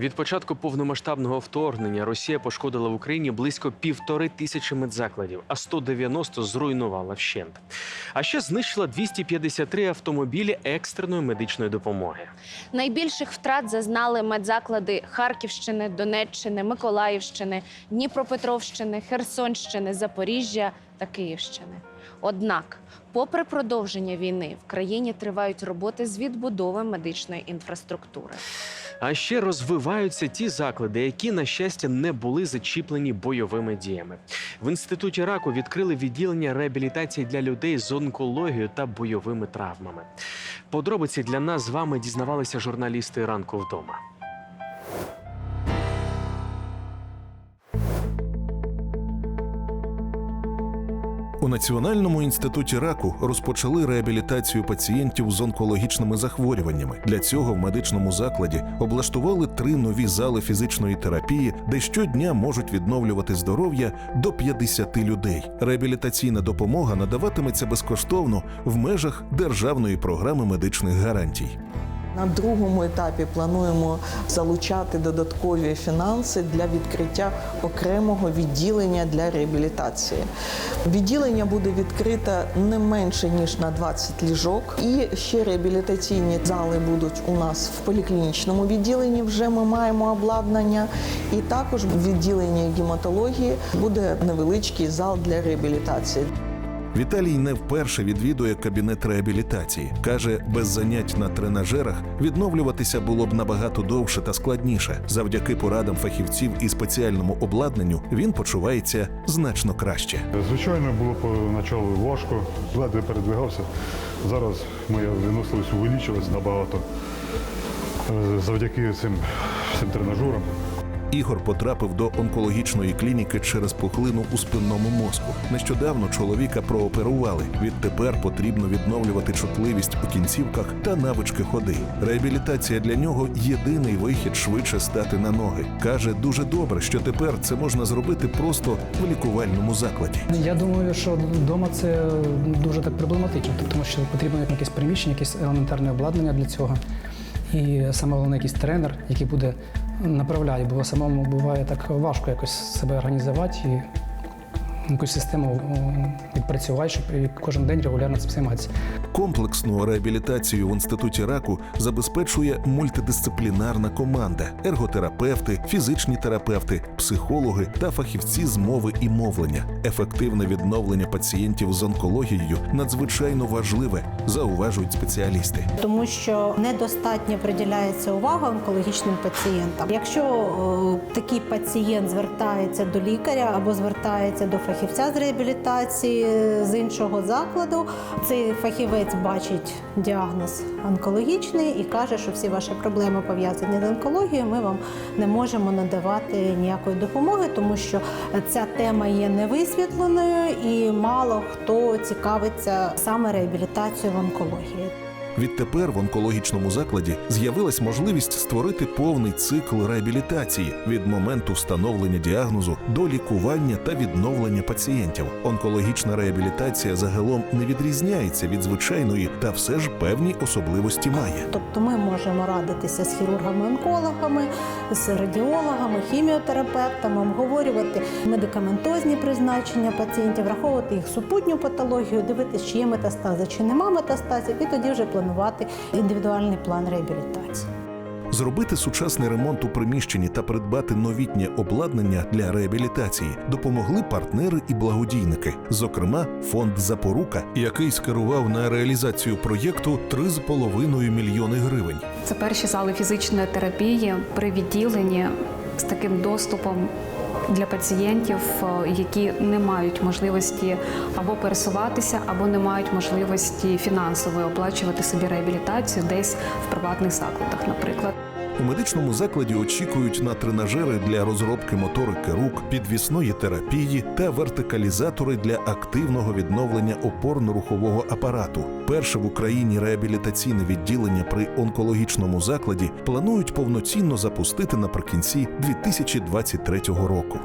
Від початку повномасштабного вторгнення Росія пошкодила в Україні близько півтори тисячі медзакладів, а 190 зруйнувала вщент. А ще знищила 253 автомобілі екстреної медичної допомоги. Найбільших втрат зазнали медзаклади Харківщини, Донеччини, Миколаївщини, Дніпропетровщини, Херсонщини, Запоріжжя та Київщини. Однак, попри продовження війни, в країні тривають роботи з відбудови медичної інфраструктури. А ще розвиваються ті заклади, які, на щастя, не були зачіплені бойовими діями. В інституті раку відкрили відділення реабілітації для людей з онкологією та бойовими травмами. Подробиці для нас з вами дізнавалися журналісти ранку вдома. Національному інституті раку розпочали реабілітацію пацієнтів з онкологічними захворюваннями. Для цього в медичному закладі облаштували три нові зали фізичної терапії, де щодня можуть відновлювати здоров'я до 50 людей. Реабілітаційна допомога надаватиметься безкоштовно в межах державної програми медичних гарантій. На другому етапі плануємо залучати додаткові фінанси для відкриття окремого відділення для реабілітації. Відділення буде відкрите не менше ніж на 20 ліжок, і ще реабілітаційні зали будуть у нас в поліклінічному відділенні. Вже ми маємо обладнання, і також в відділенні гематології буде невеличкий зал для реабілітації. Віталій не вперше відвідує кабінет реабілітації. Каже, без занять на тренажерах відновлюватися було б набагато довше та складніше. Завдяки порадам фахівців і спеціальному обладнанню він почувається значно краще. Звичайно, було поначалу важко, ледве передвигався. Зараз моя виносливість увеличилась набагато е, завдяки цим, цим тренажерам. Ігор потрапив до онкологічної клініки через пухлину у спинному мозку. Нещодавно чоловіка прооперували. Відтепер потрібно відновлювати чутливість у кінцівках та навички ходи. Реабілітація для нього єдиний вихід швидше стати на ноги. каже, дуже добре, що тепер це можна зробити просто в лікувальному закладі. Я думаю, що вдома це дуже так проблематично, тому що потрібно якесь приміщення, якесь елементарне обладнання для цього. І саме головне якийсь тренер, який буде направляти, бо самому буває так важко якось себе організувати і якусь систему о, відпрацювати, щоб кожен день регулярно цим займатися. Комплексну реабілітацію в інституті раку забезпечує мультидисциплінарна команда: ерготерапевти, фізичні терапевти, психологи та фахівці з мови і мовлення. Ефективне відновлення пацієнтів з онкологією надзвичайно важливе, зауважують спеціалісти. тому що недостатньо приділяється увага онкологічним пацієнтам. Якщо е, такий пацієнт звертається до лікаря або звертається до фахівця з реабілітації е, з іншого закладу, цей фахівець бачить діагноз онкологічний і каже, що всі ваші проблеми пов'язані з онкологією. Ми вам не можемо надавати ніякої допомоги, тому що ця тема є невисвітленою і мало хто цікавиться саме реабілітацією в онкології. Відтепер в онкологічному закладі з'явилась можливість створити повний цикл реабілітації від моменту встановлення діагнозу до лікування та відновлення пацієнтів. Онкологічна реабілітація загалом не відрізняється від звичайної, та все ж певні особливості має. Тобто ми можемо радитися з хірургами-онкологами, з радіологами, хіміотерапевтами, обговорювати медикаментозні призначення пацієнтів, враховувати їх супутню патологію, дивитися, чи є метастази, чи нема метастазів, і тоді вже планувати індивідуальний план реабілітації. Зробити сучасний ремонт у приміщенні та придбати новітнє обладнання для реабілітації допомогли партнери і благодійники, зокрема, фонд Запорука, який скерував на реалізацію проєкту 3,5 мільйони гривень. Це перші зали фізичної терапії при відділенні з таким доступом для пацієнтів, е, які не мають можливості або пересуватися, або не мають можливості фінансово оплачувати собі реабілітацію десь в приватних закладах, наприклад. У медичному закладі очікують на тренажери для розробки моторики рук, підвісної терапії та вертикалізатори для активного відновлення опорно-рухового апарату. Перше в Україні реабілітаційне відділення при онкологічному закладі планують повноцінно запустити наприкінці 2023 року.